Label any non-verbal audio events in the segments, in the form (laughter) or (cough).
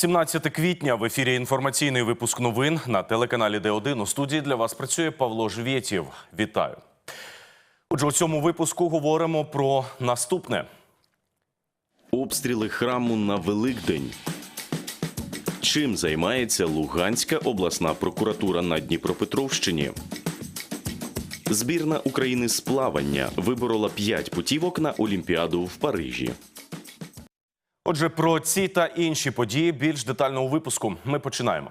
17 квітня в ефірі інформаційний випуск новин на телеканалі Д1. У студії для вас працює Павло Жвєтєв. Вітаю. Отже, у цьому випуску говоримо про наступне. Обстріли храму на Великдень. Чим займається Луганська обласна прокуратура на Дніпропетровщині? Збірна України з плавання виборола п'ять путівок на Олімпіаду в Парижі. Отже, про ці та інші події більш детально у випуску. Ми починаємо.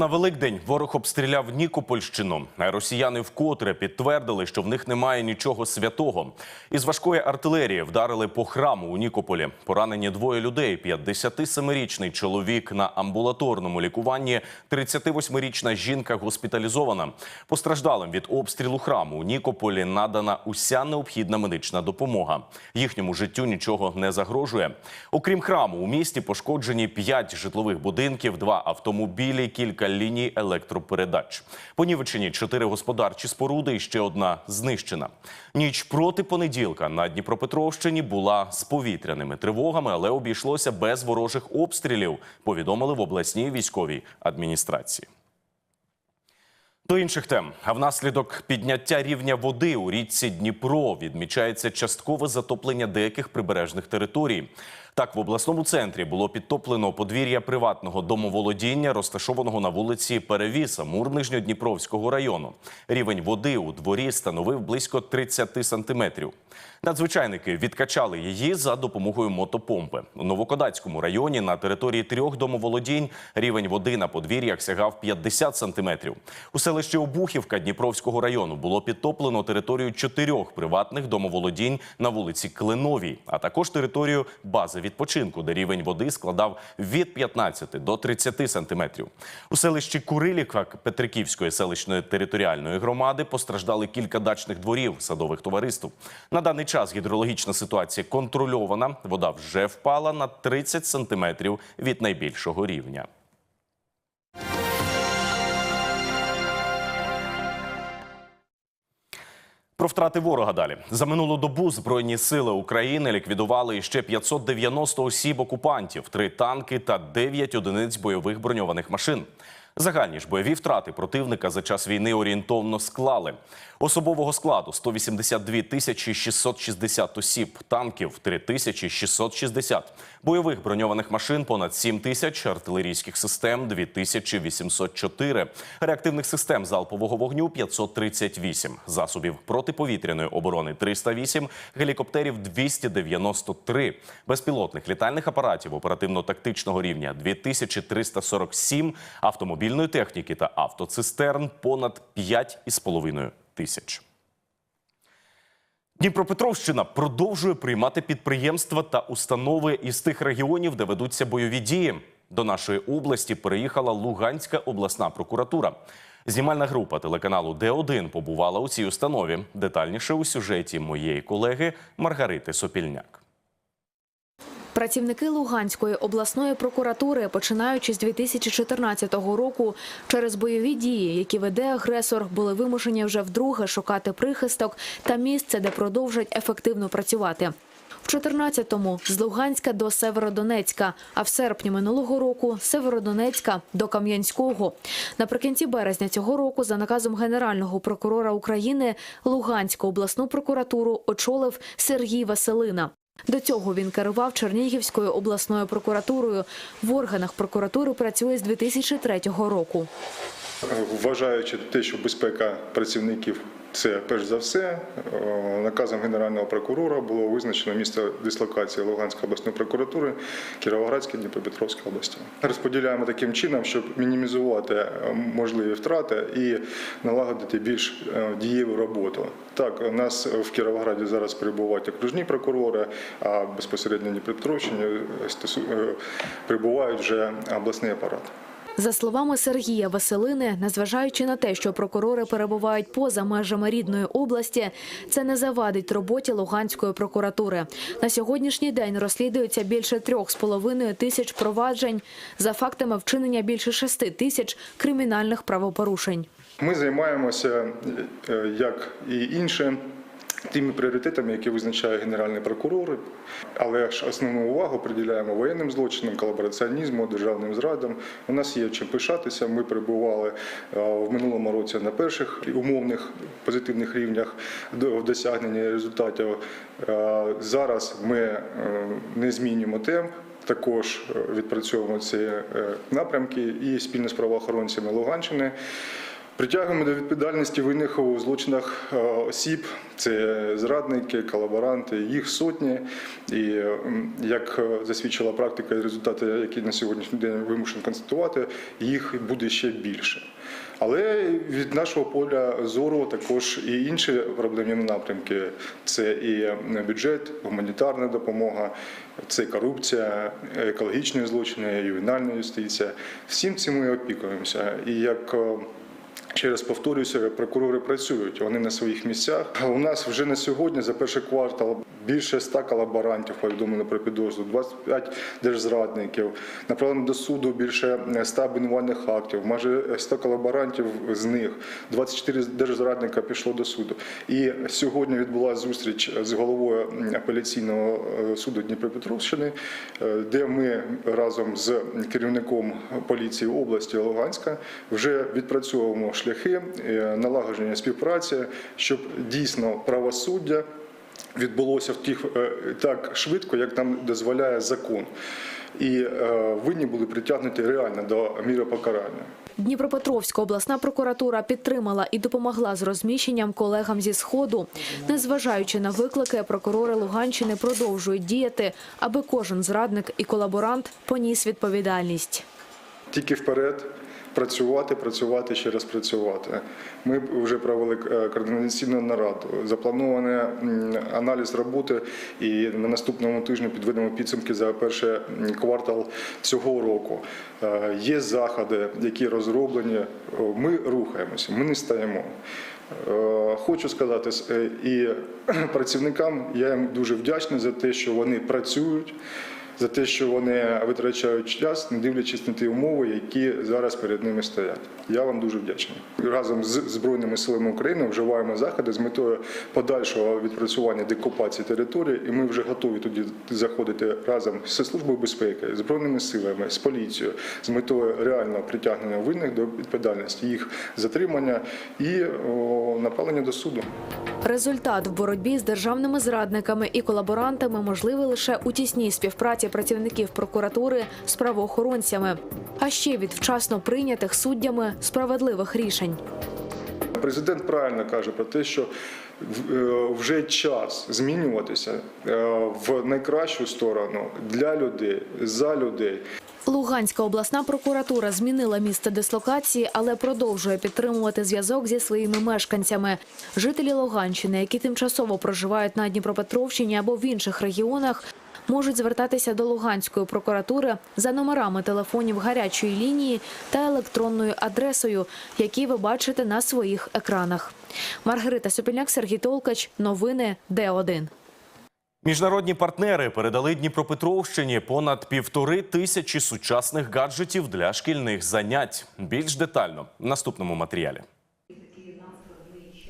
На Великдень ворог обстріляв Нікопольщину. Росіяни вкотре підтвердили, що в них немає нічого святого. Із важкої артилерії вдарили по храму у Нікополі. Поранені двоє людей: 57-річний чоловік на амбулаторному лікуванні, 38-річна жінка госпіталізована. Постраждалим від обстрілу храму у Нікополі надана уся необхідна медична допомога. Їхньому життю нічого не загрожує. Окрім храму, у місті пошкоджені 5 житлових будинків, два автомобілі, кілька ліній електропередач. Понівечені чотири господарчі споруди і ще одна знищена. Ніч проти понеділка на Дніпропетровщині була з повітряними тривогами, але обійшлося без ворожих обстрілів. Повідомили в обласній військовій адміністрації. До інших тем, а внаслідок підняття рівня води у річці Дніпро відмічається часткове затоплення деяких прибережних територій. Так, в обласному центрі було підтоплено подвір'я приватного домоволодіння, розташованого на вулиці Перевіса Мур-Нижньодніпровського району. Рівень води у дворі становив близько 30 сантиметрів. Надзвичайники відкачали її за допомогою мотопомпи. У Новокодацькому районі на території трьох домоволодінь рівень води на подвір'ях сягав 50 сантиметрів. У селищі Обухівка Дніпровського району було підтоплено територію чотирьох приватних домоволодінь на вулиці Клиновій, а також територію бази відпочинку, де рівень води складав від 15 до 30 сантиметрів. У селищі Курилівка Петриківської селищної територіальної громади постраждали кілька дачних дворів садових товариств. На даний час гідрологічна ситуація контрольована. Вода вже впала на 30 сантиметрів від найбільшого рівня. Про втрати ворога далі за минулу добу збройні сили України ліквідували ще 590 осіб окупантів, три танки та 9 одиниць бойових броньованих машин. Загальні ж бойові втрати противника за час війни орієнтовно склали. Особового складу 182 тисячі 660 осіб, танків 3 тисячі 660, бойових броньованих машин понад 7 тисяч, артилерійських систем 2804, реактивних систем залпового вогню 538, засобів протиповітряної оборони 308, гелікоптерів 293, безпілотних літальних апаратів оперативно-тактичного рівня 2347, автомобільної техніки та автоцистерн понад 5,5 тисяч. Дніпропетровщина продовжує приймати підприємства та установи із тих регіонів, де ведуться бойові дії. До нашої області переїхала Луганська обласна прокуратура. Знімальна група телеканалу Д1 побувала у цій установі. Детальніше у сюжеті моєї колеги Маргарити Сопільняк. Працівники Луганської обласної прокуратури, починаючи з 2014 року, через бойові дії, які веде агресор, були вимушені вже вдруге шукати прихисток та місце, де продовжать ефективно працювати. В 14-му з Луганська до Северодонецька, а в серпні минулого року з Северодонецька до Кам'янського. Наприкінці березня цього року, за наказом Генерального прокурора України, Луганську обласну прокуратуру очолив Сергій Василина. До цього він керував Чернігівською обласною прокуратурою. В органах прокуратури працює з 2003 року. Вважаючи те, що безпека працівників це перш за все, е, наказом Генерального прокурора було визначено місце дислокації Луганської обласної прокуратури Кіровоградської Дніпропетровської області. Розподіляємо таким чином, щоб мінімізувати е, можливі втрати і налагодити більш е, дієву роботу. Так, у нас в Кіровограді зараз перебувають окружні прокурори, а безпосередньо Дніпропетровщині прибувають вже обласний апарат. За словами Сергія Василини, незважаючи на те, що прокурори перебувають поза межами рідної області, це не завадить роботі Луганської прокуратури. На сьогоднішній день розслідується більше трьох з половиною тисяч проваджень за фактами вчинення більше шести тисяч кримінальних правопорушень. Ми займаємося, е, як і інше, тими пріоритетами, які визначає Генеральний прокурор, але ж основну увагу приділяємо воєнним злочинам, колабораціонізму, державним зрадам. У нас є чим пишатися. Ми перебували е, в минулому році на перших умовних позитивних рівнях в досягненні результатів. Е, Зараз ми е, не змінюємо темп. Також відпрацьовуємо ці напрямки і спільно з правоохоронцями Луганщини. Притягуємо до відповідальності винних у злочинах е, осіб, це зрадники, колаборанти, їх сотні. І як е, засвідчила практика і результати, які на сьогоднішній день вимушені констатувати, їх буде ще більше. Але від нашого поля зору також і інші проблемні напрямки: це і бюджет, гуманітарна допомога, це корупція, екологічні злочини, ювенальна юстиція. Всім цим ми опікуємося. І як е, Ще раз повторююся, прокурори працюють, вони на своїх місцях. У нас вже на сьогодні за перший квартал більше ста колаборантів повідомлено про підозру, 25 держзрадників, направлено до суду більше 100 обвинувальних актів, майже 100 колаборантів з них, 24 держзрадника пішло до суду. І сьогодні відбулася зустріч з головою апеляційного е, суду Дніпропетровщини, е, де ми разом з керівником поліції області Луганська вже відпрацьовуємо шляхи е, налагодження співпраці, щоб дійсно правосуддя відбулося в тих е, так швидко, як нам дозволяє закон. І е, винні були притягнуті реально до міри покарання. Дніпропетровська обласна прокуратура підтримала і допомогла з розміщенням колегам зі сходу. Незважаючи на виклики, прокурори Луганщини продовжують діяти, аби кожен зрадник і колаборант поніс відповідальність. Тільки вперед. Працювати, працювати, ще раз працювати. Ми вже провели е, координаційну нараду. Запланований аналіз роботи, і на наступному тижні підведемо підсумки за перший квартал цього року. Е, Є заходи, які розроблені. Е, Ми рухаємося, ми не стаємо. Хочу сказати і (clears throat) працівникам, я їм дуже вдячний за те, що вони працюють за те, що вони витрачають час, не дивлячись на ті умови, які зараз перед ними стоять. Я вам дуже вдячний. Разом з Збройними силами України вживаємо заходи з метою подальшого відпрацювання декупації території, і ми вже готові тоді заходити разом зі службою безпеки, збройними силами, з поліцією, з метою реального притягнення винних до відповідальності, їх затримання і о, направлення до суду. Результат в боротьбі з державними зрадниками і колаборантами можливий лише у тісній співпраці працівників прокуратури з правоохоронцями, а ще від вчасно прийнятих суддями справедливих рішень. Президент правильно каже про те, що е, вже час змінюватися е, в найкращу сторону для людей, за людей. Луганська обласна прокуратура змінила місце дислокації, але продовжує підтримувати зв'язок зі своїми мешканцями. Жителі Луганщини, які тимчасово проживають на Дніпропетровщині або в інших регіонах, можуть звертатися до Луганської прокуратури за номерами телефонів гарячої лінії та електронною адресою, які ви бачите на своїх екранах. Маргарита Сопільняк, Сергій Толкач. Новини Д1. Міжнародні партнери передали Дніпропетровщині понад півтори тисячі сучасних гаджетів для шкільних занять. Більш детально в наступному матеріалі.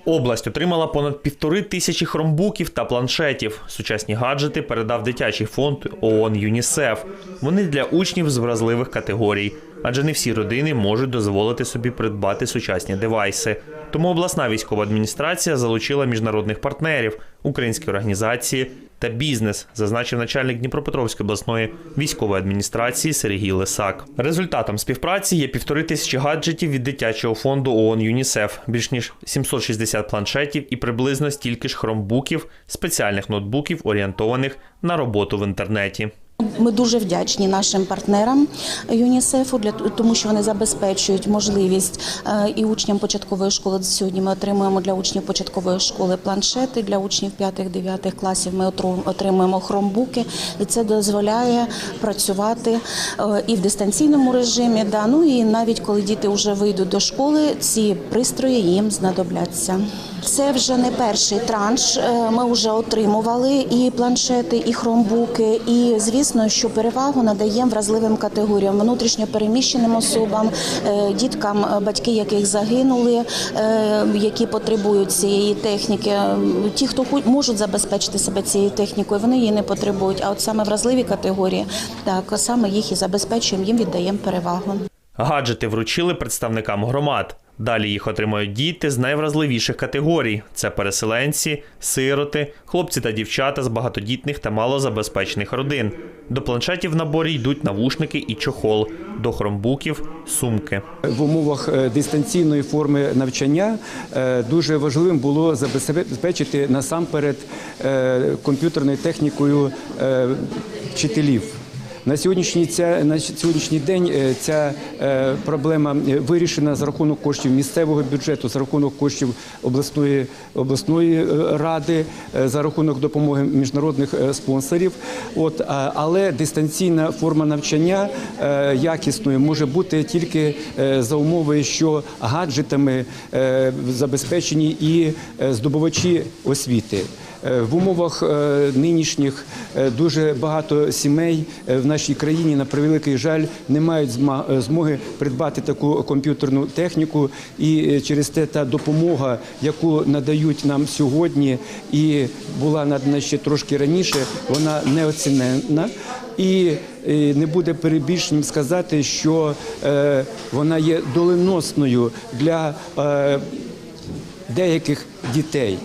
Область отримала понад півтори тисячі хромбуків та планшетів. Сучасні гаджети передав дитячий фонд ООН ЮНІСЕФ. Вони для учнів з вразливих категорій, адже не всі родини можуть дозволити собі придбати сучасні девайси. Тому обласна військова адміністрація залучила міжнародних партнерів, українські організації та бізнес, зазначив начальник Дніпропетровської обласної військової адміністрації Сергій Лисак. Результатом співпраці є півтори тисячі гаджетів від дитячого фонду ООН ЮНІСЕФ, більш ніж 760 планшетів і приблизно стільки ж хромбуків, спеціальних ноутбуків, орієнтованих на роботу в інтернеті. Ми дуже вдячні нашим партнерам ЮНІСЕФу для тому, що вони забезпечують можливість е, і учням початкової школи. Сьогодні ми отримуємо для учнів початкової школи планшети для учнів 5-9 класів. Ми отримуємо хромбуки, і це дозволяє працювати е, і в дистанційному режимі. Ну і навіть коли діти вже вийдуть до школи, ці пристрої їм знадобляться. Це вже не перший транш. Е, Ми вже отримували і планшети, і хромбуки. І звісно, що перевагу надаємо вразливим категоріям, внутрішньо переміщеним особам, е, діткам, е, батьки яких загинули, е, які потребують цієї техніки. Ті, хто можуть забезпечити себе цією технікою, вони її не потребують. А от саме вразливі категорії, так саме їх і забезпечуємо, їм віддаємо перевагу. Гаджети вручили представникам громад. Далі їх отримають діти з найвразливіших категорій: це переселенці, сироти, хлопці та дівчата з багатодітних та малозабезпечених родин. До планшетів в наборі йдуть навушники і чохол, до хромбуків сумки. В умовах е, дистанційної форми навчання е, дуже важливим було забезпечити насамперед е, комп'ютерною технікою вчителів. На сьогоднішній, ця, на сьогоднішній день е, ця е, проблема е, вирішена за рахунок коштів місцевого бюджету, за рахунок коштів обласної, обласної ради, за рахунок допомоги міжнародних спонсорів. От, але дистанційна форма навчання якісною може бути тільки за умови, що гаджетами забезпечені і здобувачі освіти. Е, В умовах е, нинішніх е, дуже багато сімей в нашій країні, на превеликий жаль, не мають змоги придбати таку комп'ютерну техніку. І через те та допомога, яку надають нам сьогодні, і була надана ще трошки раніше, вона неоціненна. І не буде перебільшенням сказати, що вона є доленосною для деяких дітей.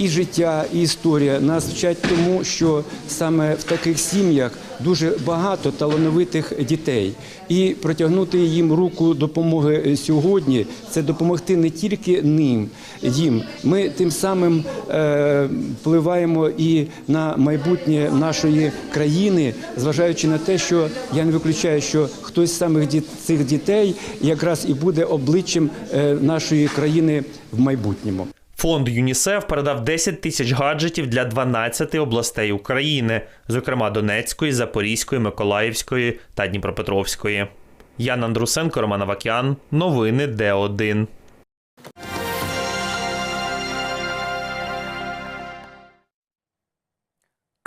І життя, і історія нас вчать тому, що саме в таких сім'ях дуже багато талановитих дітей, і протягнути їм руку допомоги сьогодні це допомогти не тільки ним їм. Ми тим самим е, впливаємо і на майбутнє нашої країни, зважаючи на те, що я не виключаю, що хтось з самих діт- цих дітей якраз і буде обличчям е, нашої країни в майбутньому. Фонд ЮНІСЕФ передав 10 тисяч гаджетів для 12 областей України, зокрема Донецької, Запорізької, Миколаївської та Дніпропетровської. Ян Андрусенко, Роман Авакян. Новини Д1.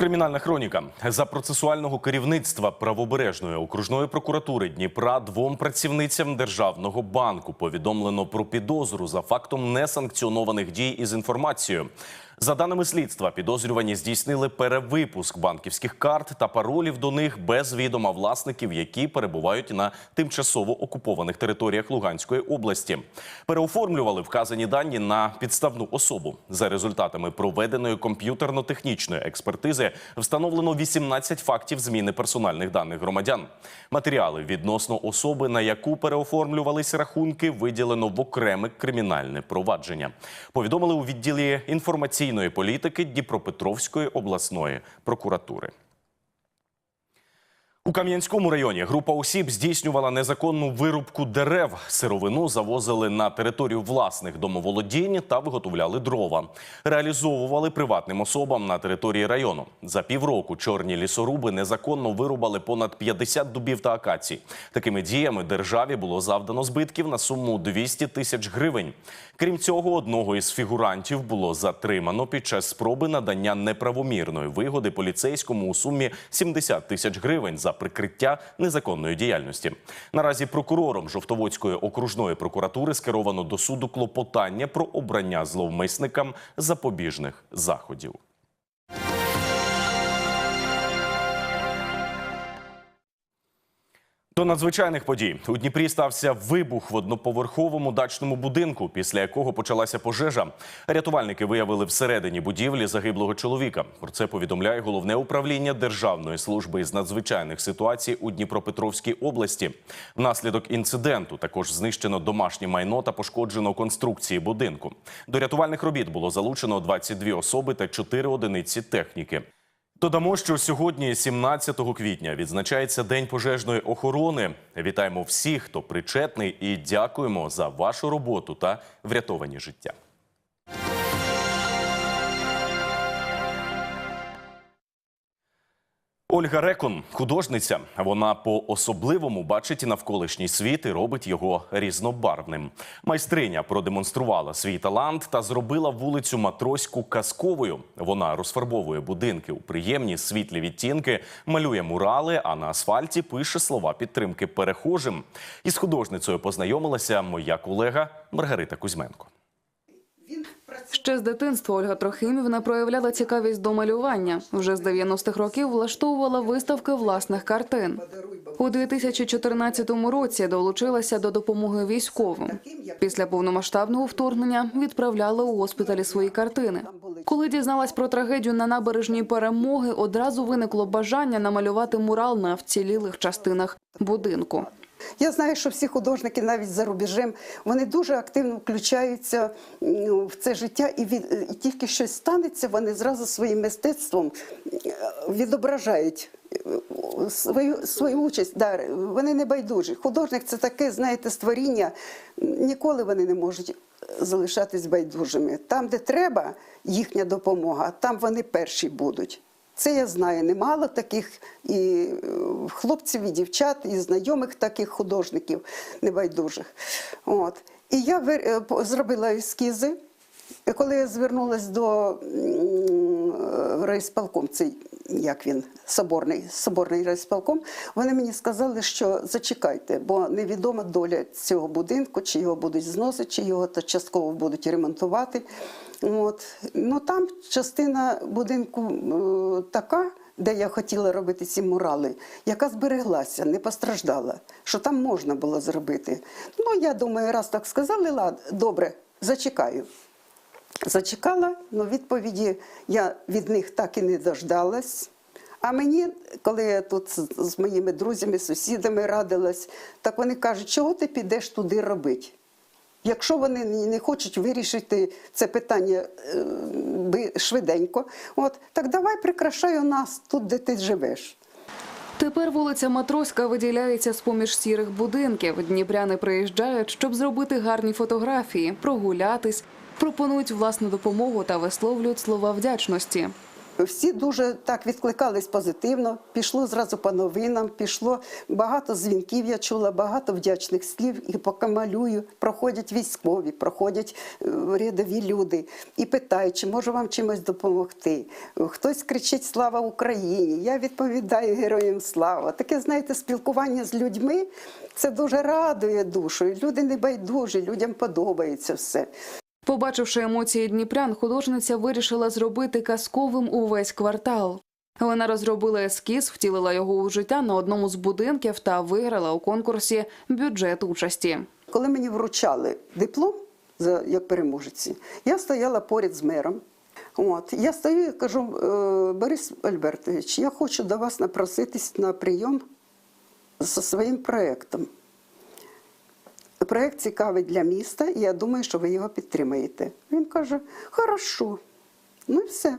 Кримінальна хроніка за процесуального керівництва правобережної окружної прокуратури Дніпра двом працівницям державного банку повідомлено про підозру за фактом несанкціонованих дій із інформацією. За даними слідства, підозрювані здійснили перевипуск банківських карт та паролів до них без відома власників, які перебувають на тимчасово окупованих територіях Луганської області. Переоформлювали вказані дані на підставну особу. За результатами проведеної комп'ютерно-технічної експертизи встановлено 18 фактів зміни персональних даних громадян. Матеріали відносно особи, на яку переоформлювались рахунки, виділено в окреме кримінальне провадження. Повідомили у відділі інформаційної політики Дніпропетровської обласної прокуратури. У Кам'янському районі група осіб здійснювала незаконну вирубку дерев. Сировину завозили на територію власних домоволодінь та виготовляли дрова. Реалізовували приватним особам на території району. За півроку чорні лісоруби незаконно вирубали понад 50 дубів та акацій. Такими діями державі було завдано збитків на суму 200 тисяч гривень. Крім цього, одного із фігурантів було затримано під час спроби надання неправомірної вигоди поліцейському у сумі 70 тисяч гривень за прикриття незаконної діяльності. Наразі прокурором Жовтоводської окружної прокуратури скеровано до суду клопотання про обрання зловмисникам запобіжних заходів. До надзвичайних подій у Дніпрі стався вибух в одноповерховому дачному будинку, після якого почалася пожежа. Рятувальники виявили всередині будівлі загиблого чоловіка. Про це повідомляє головне управління Державної служби із надзвичайних ситуацій у Дніпропетровській області. Внаслідок інциденту також знищено домашнє майно та пошкоджено конструкції будинку. До рятувальних робіт було залучено 22 особи та 4 одиниці техніки. Додамо, що сьогодні, 17 квітня, відзначається День пожежної охорони. Вітаємо всіх, хто причетний, і дякуємо за вашу роботу та врятовані життя. Ольга Рекун художниця. Вона по-особливому бачить навколишній світ і робить його різнобарвним. Майстриня продемонструвала свій талант та зробила вулицю Матроську казковою. Вона розфарбовує будинки у приємні світлі відтінки, малює мурали, а на асфальті пише слова підтримки перехожим. Із художницею познайомилася моя колега Маргарита Кузьменко. Ще з дитинства Ольга Трохимівна проявляла цікавість до малювання. Вже з 90-х років влаштовувала виставки власних картин. У 2014 році долучилася до допомоги військовим. Після повномасштабного вторгнення відправляла у госпіталі свої картини. Коли дізналась про трагедію на набережній перемоги, одразу виникло бажання намалювати мурал на вцілілих частинах будинку. Я знаю, що всі художники, навіть за рубежем, вони дуже активно включаються в це життя, і, від, і тільки щось станеться, вони зразу своїм мистецтвом е, відображають е, свою, свою участь. Да, вони не байдужі. Художник це таке, знаєте, створіння. Ніколи вони не можуть залишатись байдужими. Там, де треба їхня допомога, там вони перші будуть. Це я знаю немало таких і е, хлопців, і дівчат, і знайомих таких художників небайдужих. От. І я е, зробила ескізи. Коли я звернулася до е, райсполком, цей як він, соборний, соборний райсполком, вони мені сказали, що зачекайте, бо невідома доля цього будинку, чи його будуть зносити, чи його то частково будуть ремонтувати. От. Ну там частина будинку е, така, де я хотіла робити ці мурали, яка збереглася, не постраждала, що там можна було зробити. Ну, я думаю, раз так сказали, лад, добре, зачекаю. Зачекала, але відповіді я від них так і не дождалась. А мені, коли я тут з, з моїми друзями, сусідами радилась, так вони кажуть, чого ти підеш туди робити? Якщо вони не хочуть вирішити це питання е, швиденько, от, так давай прикрашай у нас тут, де ти живеш. Тепер вулиця Матроська виділяється з-поміж сірих будинків. Дніпряни приїжджають, щоб зробити гарні фотографії, прогулятись, пропонують власну допомогу та висловлюють слова вдячності. Всі дуже так відкликались позитивно. Пішло зразу по новинам, пішло багато дзвінків. Я чула багато вдячних слів. І поки малюю, проходять військові, проходять е, рядові люди і питають, чи можу вам чимось допомогти. Хтось кричить Слава Україні! Я відповідаю героям слава. Таке, знаєте, спілкування з людьми це дуже радує душу. Люди не байдужі, людям подобається все. Побачивши емоції дніпрян, художниця вирішила зробити казковим увесь квартал. Вона розробила ескіз, втілила його у життя на одному з будинків та виграла у конкурсі бюджет участі. Коли мені вручали диплом за як переможеці, я стояла поряд з мером. От я стою і кажу, «Е, Борис Альбертович, я хочу до вас напроситись на прийом зі своїм проєктом. Проєкт цікавий для міста, і я думаю, що ви його підтримаєте. Він каже: хорошо. Ну і все.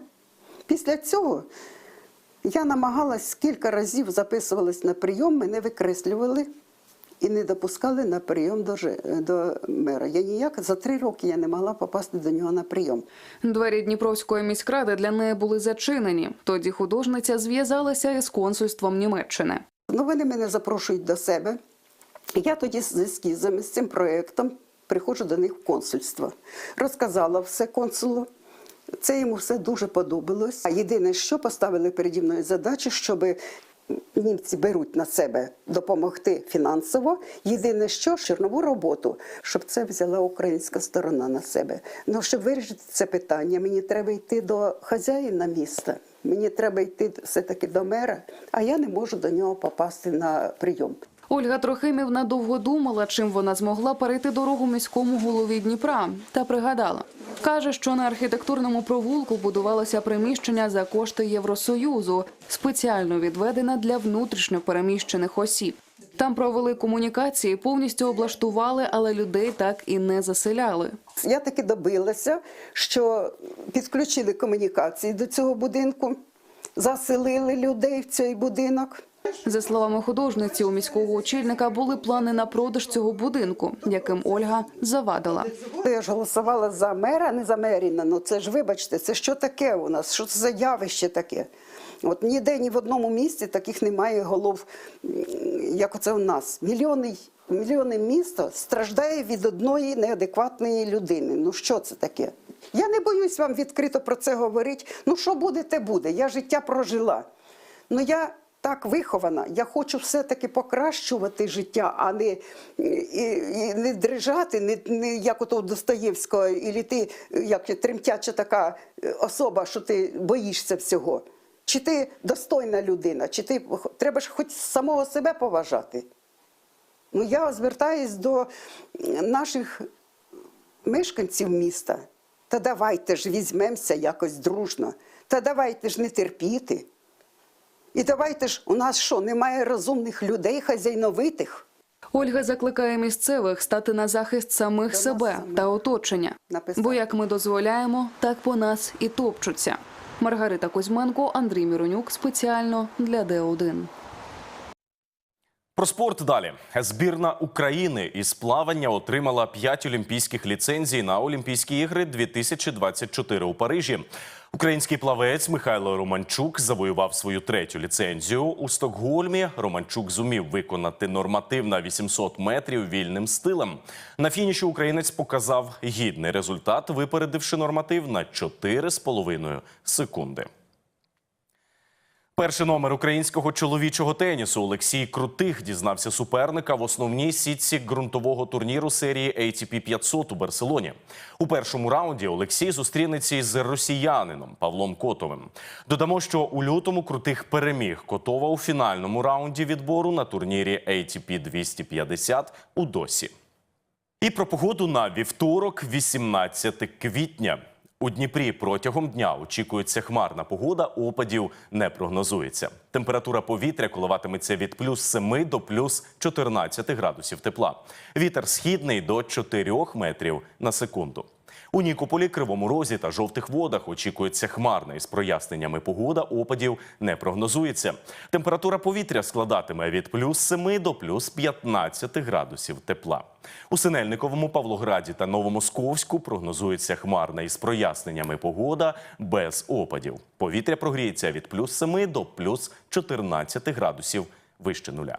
Після цього я намагалась кілька разів записувалась на прийом, мене викреслювали і не допускали на прийом до, до мера. Я ніяк за три роки я не могла попасти до нього на прийом. Двері Дніпровської міськради для неї були зачинені. Тоді художниця зв'язалася із консульством Німеччини. Ну, вони мене запрошують до себе. Я тоді з ескізами, з цим проєктом приходжу до них в консульство. Розказала все консулу. Це йому все дуже подобалось. А єдине, що поставили переді мною задачу, щоб німці беруть на себе допомогти фінансово. Єдине, що чорнову роботу, щоб це взяла українська сторона на себе. Ну, щоб вирішити це питання, мені треба йти до хазяїна міста. Мені треба йти все-таки до мера, а я не можу до нього попасти на прийом. Ольга Трохимівна довго думала, чим вона змогла перейти дорогу міському голові Дніпра, та пригадала. Каже, що на архітектурному провулку будувалося приміщення за кошти Євросоюзу, спеціально відведене для внутрішньо переміщених осіб. Там провели комунікації, повністю облаштували, але людей так і не заселяли. Я таки добилася, що підключили комунікації до цього будинку. заселили людей в цей будинок. За словами художниці, у міського очільника були плани на продаж цього будинку, яким Ольга завадила. Я ж голосувала за мера, не за Меріна. Ну це ж вибачте, це що таке у нас? Що це за явище таке? От ніде ні в одному місті таких немає голов, як оце у нас. Мільйони, мільйони міста страждає від одної неадекватної людини. Ну що це таке? Я не боюсь вам відкрито про це говорити. Ну що буде, те буде. Я життя прожила. Ну я так вихована. Я хочу все-таки покращувати життя, а не, і, і не дрижати, не, не як у Достоєвського, і ти як тремтяча така е, особа, що ти боїшся всього. Чи ти достойна людина, чи ти треба ж хоч самого себе поважати. Ну я звертаюсь до наших мешканців міста. Та давайте ж візьмемося якось дружно. Та давайте ж не терпіти. І давайте ж, у нас що, немає розумних людей, хазяйновитих? Ольга закликає місцевих стати на захист самих До себе самих. та оточення. Написати. Бо як ми дозволяємо, так по нас і топчуться. Маргарита Кузьменко, Андрій Міронюк спеціально для Д1. Про спорт далі. Збірна України із плавання отримала 5 олімпійських ліцензій на Олімпійські ігри 2024 у Парижі. Український плавець Михайло Романчук завоював свою третю ліцензію у Стокгольмі. Романчук зумів виконати норматив на 800 метрів вільним стилем. На фініші українець показав гідний результат, випередивши норматив на 4,5 секунди. Перший номер українського чоловічого тенісу Олексій Крутих дізнався суперника в основній сітці ґрунтового турніру серії ATP 500 у Барселоні. У першому раунді Олексій зустрінеться із росіянином Павлом Котовим. Додамо, що у лютому Крутих переміг Котова у фінальному раунді відбору на турнірі ATP 250 у Досі. І про погоду на вівторок, 18 квітня. У Дніпрі протягом дня очікується хмарна погода, опадів не прогнозується. Температура повітря коливатиметься від плюс 7 до плюс 14 градусів тепла. Вітер східний до 4 метрів на секунду. У Нікополі, Кривому Розі та жовтих водах очікується хмарна із проясненнями погода. Опадів не прогнозується. Температура повітря складатиме від плюс 7 до плюс 15 градусів тепла. У Синельниковому, Павлограді та Новомосковську прогнозується хмарна із проясненнями погода без опадів. Повітря прогріється від плюс 7 до плюс 14 градусів вище нуля.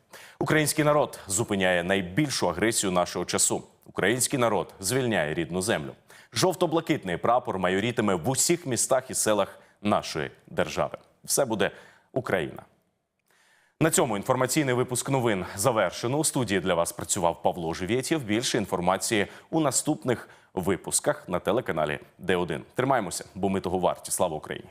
Український народ зупиняє найбільшу агресію нашого часу. Український народ звільняє рідну землю. Жовто-блакитний прапор майорітиме в усіх містах і селах нашої держави. Все буде Україна. На цьому інформаційний випуск новин завершено. У студії для вас працював Павло Живєтєв. Більше інформації у наступних випусках на телеканалі Д1. Тримаємося, бо ми того варті. Слава Україні!